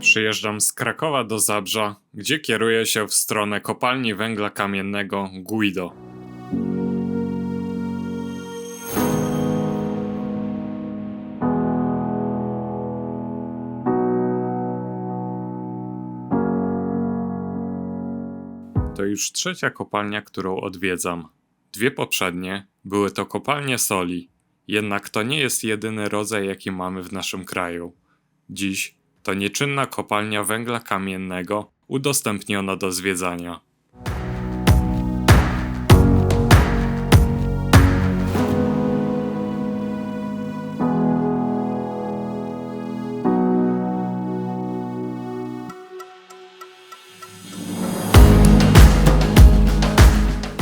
Przyjeżdżam z Krakowa do Zabrza, gdzie kieruję się w stronę kopalni węgla kamiennego Guido. To już trzecia kopalnia, którą odwiedzam. Dwie poprzednie były to kopalnie soli, jednak to nie jest jedyny rodzaj, jaki mamy w naszym kraju. Dziś to nieczynna kopalnia węgla kamiennego udostępniona do zwiedzania.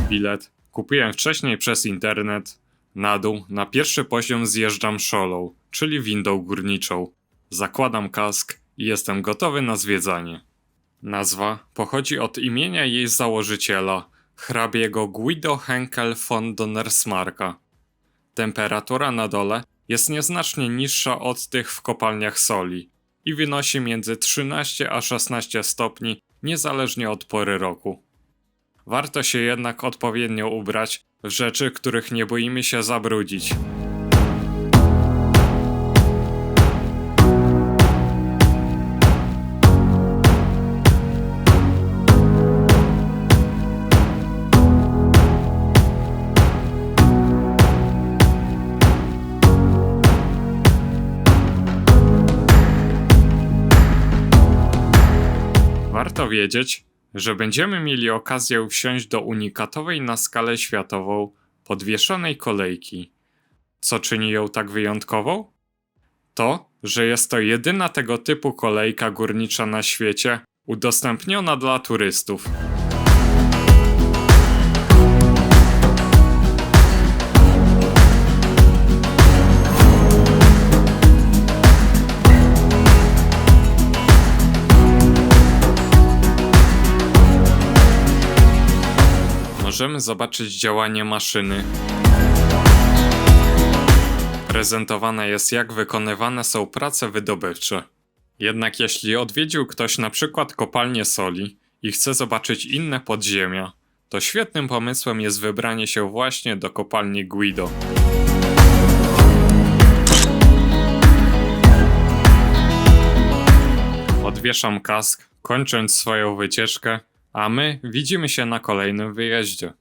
Bilet kupiłem wcześniej przez internet. Na dół, na pierwszy poziom zjeżdżam szolą, czyli windą górniczą. Zakładam kask i jestem gotowy na zwiedzanie. Nazwa pochodzi od imienia jej założyciela, hrabiego Guido Henkel von Donnersmarka. Temperatura na dole jest nieznacznie niższa od tych w kopalniach soli i wynosi między 13 a 16 stopni niezależnie od pory roku. Warto się jednak odpowiednio ubrać w rzeczy, których nie boimy się zabrudzić. Warto wiedzieć, że będziemy mieli okazję wsiąść do unikatowej na skalę światową podwieszonej kolejki. Co czyni ją tak wyjątkową? To, że jest to jedyna tego typu kolejka górnicza na świecie udostępniona dla turystów. Możemy zobaczyć działanie maszyny. Prezentowane jest jak wykonywane są prace wydobywcze. Jednak jeśli odwiedził ktoś na przykład kopalnię soli i chce zobaczyć inne podziemia, to świetnym pomysłem jest wybranie się właśnie do kopalni Guido. Odwieszam kask, kończąc swoją wycieczkę, a my widzimy się na kolejnym wyjeździe.